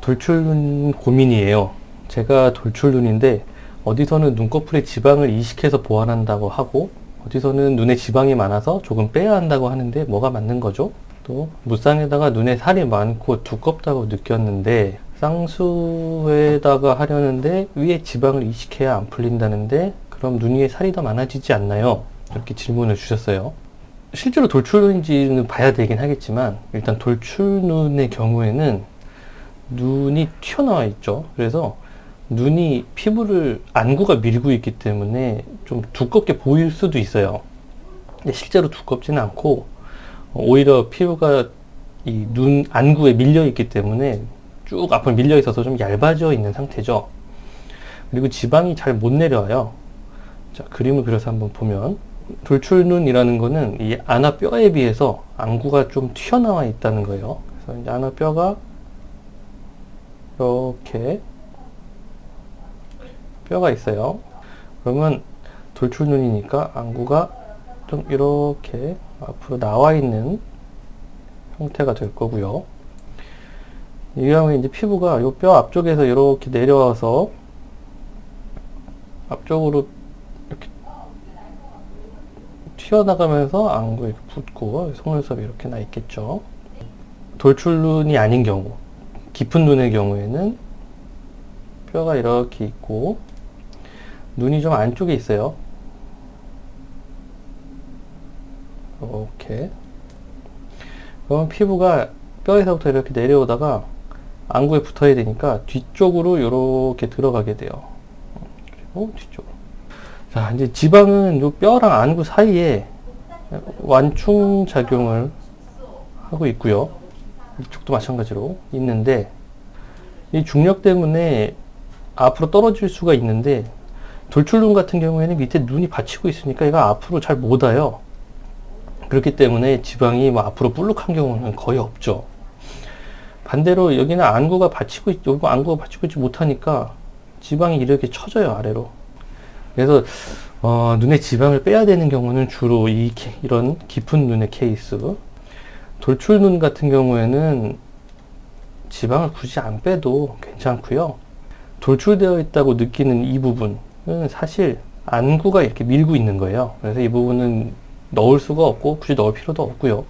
돌출눈 고민이에요. 제가 돌출눈인데 어디서는 눈꺼풀에 지방을 이식해서 보완한다고 하고 어디서는 눈에 지방이 많아서 조금 빼야 한다고 하는데 뭐가 맞는 거죠? 또 무쌍에다가 눈에 살이 많고 두껍다고 느꼈는데 쌍수에다가 하려는데 위에 지방을 이식해야 안 풀린다는데 그럼 눈 위에 살이 더 많아지지 않나요? 이렇게 질문을 주셨어요. 실제로 돌출눈인지는 봐야 되긴 하겠지만 일단 돌출눈의 경우에는 눈이 튀어나와 있죠. 그래서 눈이 피부를 안구가 밀고 있기 때문에 좀 두껍게 보일 수도 있어요. 근데 실제로 두껍지는 않고 오히려 피부가 이 눈 안구에 밀려 있기 때문에 쭉 앞으로 밀려 있어서 좀 얇아져 있는 상태죠. 그리고 지방이 잘 못 내려와요. 자, 그림을 그려서 한번 보면 돌출눈이라는 거는 이 안아 뼈에 비해서 안구가 좀 튀어나와 있다는 거예요. 그래서 이제 안아 뼈가 이렇게 뼈가 있어요. 그러면 돌출눈이니까 안구가 좀 이렇게 앞으로 나와 있는 형태가 될 거고요. 이 경우에 이제 피부가 이 뼈 앞쪽에서 이렇게 내려와서 앞쪽으로 이렇게 튀어나가면서 안구에 붙고 속눈썹이 이렇게 나 있겠죠. 돌출눈이 아닌 경우, 깊은 눈의 경우에는 뼈가 이렇게 있고 눈이 좀 안쪽에 있어요. 이렇게. 그럼 피부가 뼈에서부터 이렇게 내려오다가 안구에 붙어야 되니까 뒤쪽으로 이렇게 들어가게 돼요. 그리고 뒤쪽으로. 자, 이제 지방은 요 뼈랑 안구 사이에 완충 작용을 하고 있고요. 이쪽도 마찬가지로 있는데 이 중력 때문에 앞으로 떨어질 수가 있는데 돌출눈 같은 경우에는 밑에 눈이 받치고 있으니까 얘가 앞으로 잘 못 와요. 그렇기 때문에 지방이 뭐 앞으로 볼록한 경우는 거의 없죠. 반대로 여기는 안구가 받치고 있, 여기 안구가 받치고 있지 못하니까 지방이 이렇게 쳐져요 아래로. 그래서 어, 눈에 지방을 빼야 되는 경우는 주로 이 케- 이런 깊은 눈의 케이스. 돌출눈 같은 경우에는 지방을 굳이 안 빼도 괜찮고요. 돌출되어 있다고 느끼는 이 부분은 사실 안구가 이렇게 밀고 있는 거예요. 그래서 이 부분은 넣을 수가 없고 굳이 넣을 필요도 없고요.